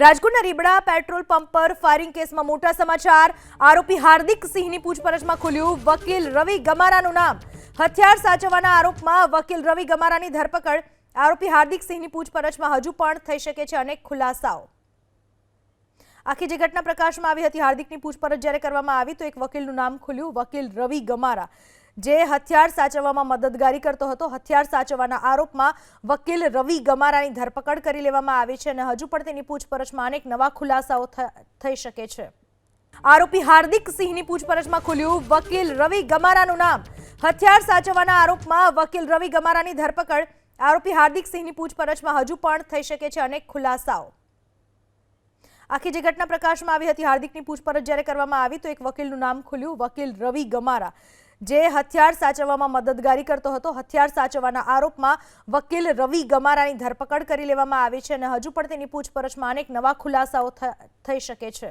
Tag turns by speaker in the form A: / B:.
A: રાજકોટના Ribda petrol pump પર firing કેસમાં મોટા સમાચાર. આરોપી હાર્દિક સિંહની પૂછપરછમાં ખુલ્યું. વકીલ રવિ ગમારાનું નામ. હથિયાર સાચવવાના આરોપમાં વકીલ રવિ ગમારાની ધરપકડ. આરોપી હાર્દિક સિંહની પૂછપરછમાં હજુ પણ થઈ શકે છે અનેક ખુલાસાઓ. આખી જે ઘટના પ્રકાશમાં આવી હતી, હાર્દિકની પૂછપરછ જ્યારે કરવામાં આવી, તો એક વકીલનું નામ ખુલ્યું. વકીલ રવિ ગમારા. જે હથિયાર સાચવવામાં મદદગારી કરતો હતો, હથિયાર સાચવવાના આરોપમાં વકીલ રવિ ગમારાની ધરપકડ કરી લેવામાં આવી છે અને હજુ પણ તેની પૂછપરછમાં અનેક નવા ખુલાસાઓ થઈ શકે છે. આરોપી હાર્દિક સિંહની પૂછપરછમાં ખુલ્યું, વકીલ રવિ ગમારાનું નામ. હથિયાર સાચવવાના આરોપમાં વકીલ રવિ ગમારાની ધરપકડ. આરોપી હાર્દિક સિંહની પૂછપરછમાં હજુ પણ થઈ શકે છે અનેક ખુલાસાઓ. આખી જે ઘટના પ્રકાશમાં આવી હતી, હાર્દિકની પૂછપરછ જ્યારે કરવામાં આવી, તો એક વકીલનું નામ ખુલ્યું, વકીલ રવિ ગમારા. જે હથિયાર સાચવવામાં મદદગારી કરતો હતો. હથિયાર સાચવવાના આરોપમાં વકીલ રવિ ગમારાની ધરપકડ કરી લેવામાં આવી છે અને હજુ પણ તેની પૂછપરછમાં અનેક નવા ખુલાસાઓ થઈ શકે છે.